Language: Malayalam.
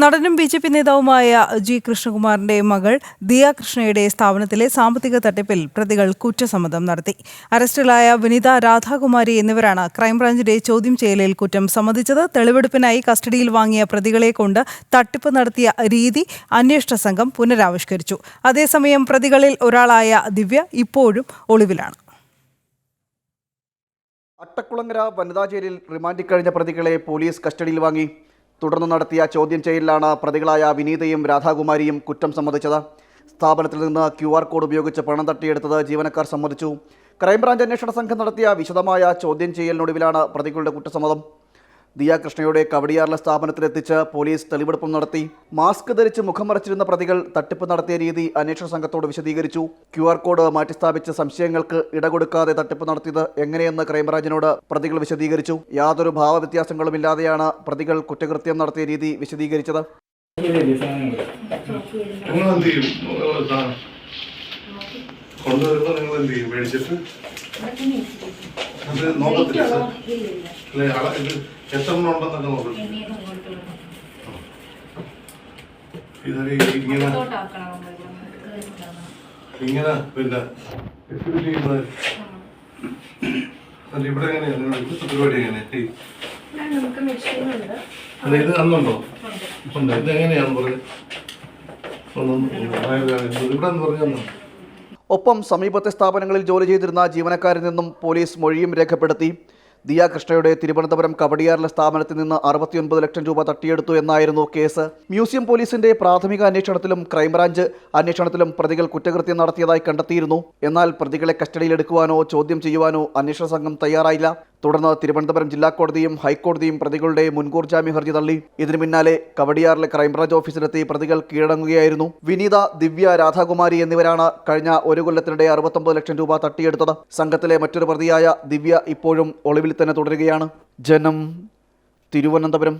നടനും ബി ജെ പി നേതാവുമായ ജി കൃഷ്ണകുമാറിന്റെ മകൾ ദിയ കൃഷ്ണയുടെ സ്ഥാപനത്തിലെ സാമ്പത്തിക തട്ടിപ്പിൽ പ്രതികൾ കുറ്റസമ്മതം നടത്തി. അറസ്റ്റിലായ വിനിത രാധാകുമാരി എന്നിവരാണ് ക്രൈംബ്രാഞ്ചിന്റെ ചോദ്യം ചെയ്യലിൽ കുറ്റം സമ്മതിച്ചത്. തെളിവെടുപ്പിനായി കസ്റ്റഡിയിൽ വാങ്ങിയ പ്രതികളെ കൊണ്ട് തട്ടിപ്പ് നടത്തിയ രീതി അന്വേഷണ സംഘം പുനരാവിഷ്കരിച്ചു. അതേസമയം പ്രതികളിൽ ഒരാളായ ദിവ്യ ഇപ്പോഴും ഒളിവിലാണ്. അട്ടക്കുളങ്ങര വനിതാ ജയിലിൽ റിമാൻഡിൽ കഴിഞ്ഞ പ്രതികളെ പോലീസ് കസ്റ്റഡിയിൽ വാങ്ങി. തുടർന്ന് നടത്തിയ ചോദ്യം ചെയ്യലിലാണ് പ്രതികളായ വിനീതയും രാധാകുമാരിയും കുറ്റം സമ്മതിച്ചത്. സ്ഥാപനത്തിൽ നിന്ന് ക്യു ആർ കോഡ് ഉപയോഗിച്ച് പണം തട്ടിയെടുത്തത് ജീവനക്കാർ സമ്മതിച്ചു. ക്രൈംബ്രാഞ്ച് അന്വേഷണ സംഘം നടത്തിയ വിശദമായ ചോദ്യം ചെയ്യലിനൊടുവിലാണ് പ്രതികളുടെ കുറ്റസമ്മതം. ദിയ കൃഷ്ണയുടെ കവടിയാറിലെ സ്ഥാപനത്തിലെത്തിച്ച് പോലീസ് തെളിവെടുപ്പും നടത്തി. മാസ്ക് ധരിച്ച് മുഖം മറച്ചിരുന്ന പ്രതികൾ തട്ടിപ്പ് നടത്തിയ രീതി അന്വേഷണ സംഘത്തോട് വിശദീകരിച്ചു. ക്യു ആർ കോഡ് മാറ്റിസ്ഥാപിച്ച് സംശയങ്ങൾക്ക് ഇടകൊടുക്കാതെ തട്ടിപ്പ് നടത്തിയത് എങ്ങനെയെന്ന് ക്രൈംബ്രാഞ്ചിനോട് പ്രതികൾ വിശദീകരിച്ചു. യാതൊരു ഭാവവ്യത്യാസങ്ങളുമില്ലാതെയാണ് പ്രതികൾ കുറ്റകൃത്യം നടത്തിയ രീതി വിശദീകരിച്ചത്. കൊണ്ടുവരുമ്പോ നിങ്ങൾ എന്ത് ചെയ്യും മേടിച്ചിട്ട്? അത് നോക്കത്തില്ല. സാർ അല്ലെ അള- ഇത് എത്ര എണ്ണം ഉണ്ടെന്നൊക്കെ നോക്കും ഇതൊരു ഇങ്ങനെ ഇങ്ങനെ പിന്നെ ചെയ്യുന്നത്. അല്ല ഇവിടെ എങ്ങനെയാണ് ഇവിടുത്തെ പരിപാടി അല്ല ഇത് അന്നുണ്ടോ? ഉണ്ട്. ഇത് എങ്ങനെയാന്ന് പറഞ്ഞത് ഇവിടെ എന്ന് പറഞ്ഞാൽ ഒപ്പം സമീപത്തെ സ്ഥാപനങ്ങളിൽ ജോലി ചെയ്തിരുന്ന ജീവനക്കാരിൽ നിന്നും പോലീസ് മൊഴിയും രേഖപ്പെടുത്തി. ദിയ കൃഷ്ണയുടെ തിരുവനന്തപുരം കവടിയാറിലെ സ്ഥാപനത്തിൽ നിന്ന് അറുപത്തിയൊൻപത് ലക്ഷം രൂപ തട്ടിയെടുത്തു എന്നായിരുന്നു കേസ്. മ്യൂസിയം പോലീസിന്റെ പ്രാഥമിക അന്വേഷണത്തിലും ക്രൈംബ്രാഞ്ച് അന്വേഷണത്തിലും പ്രതികൾ കുറ്റകൃത്യം നടത്തിയതായി കണ്ടെത്തിയിരുന്നു. എന്നാൽ പ്രതികളെ കസ്റ്റഡിയിലെടുക്കുവാനോ ചോദ്യം ചെയ്യുവാനോ അന്വേഷണ സംഘം തയ്യാറായില്ല. തുടർന്ന് തിരുവനന്തപുരം ജില്ലാ കോടതിയും ഹൈക്കോടതിയും പ്രതികളുടെ മുൻകൂർ ജാമ്യ ഹർജി തള്ളി. ഇതിനു പിന്നാലെ കവടിയാറിലെ ക്രൈംബ്രാഞ്ച് ഓഫീസിലെത്തി പ്രതികൾ കീഴടങ്ങുകയായിരുന്നു. വിനീത ദിവ്യ രാധാകുമാരി എന്നിവരാണ് കഴിഞ്ഞ ഒരു കൊല്ലത്തിനിടെ അറുപത്തൊമ്പത് ലക്ഷം രൂപ തട്ടിയെടുത്തത്. സംഘത്തിലെ മറ്റൊരു പ്രതിയായ ദിവ്യ ഇപ്പോഴും ഒളിവിൽ തന്നെ തുടരുകയാണ്. ജനം തിരുവനന്തപുരം.